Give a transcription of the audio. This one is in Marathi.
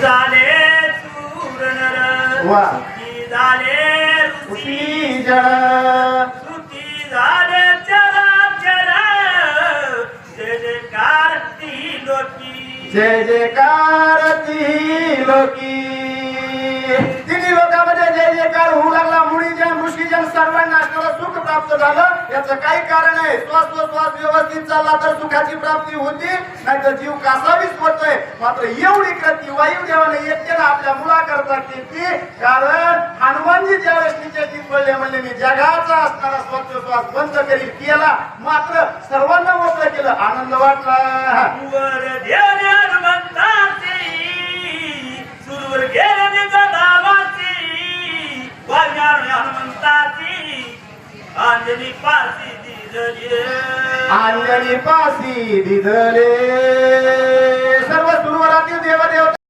झाले वा. सुखी झाले ऋषी. उशी जळ सुखी झाले चराचर जय जयकार ती लोकी. जय जयकार ती सर्वांना असणारं सुख प्राप्त झालं याचं काही कारण आहे. श्वास श्वास व्यवस्थित चालला तर सुखाची प्राप्ती होती नाही तर जीव कासावीच होतोय मात्र एवढी कृती वायू देवाने येते ना आपल्या मुलाकरता केली कारण हनुमानजी ज्यावेळेस तिचे बोलले म्हणजे मी जगाचा असणारा स्वच्छ श्वास बंद करील केला. मात्र सर्वांना मोकळं केलं आनंद वाटला. आंजनी पासी दिजले आंजनी पासी दिजले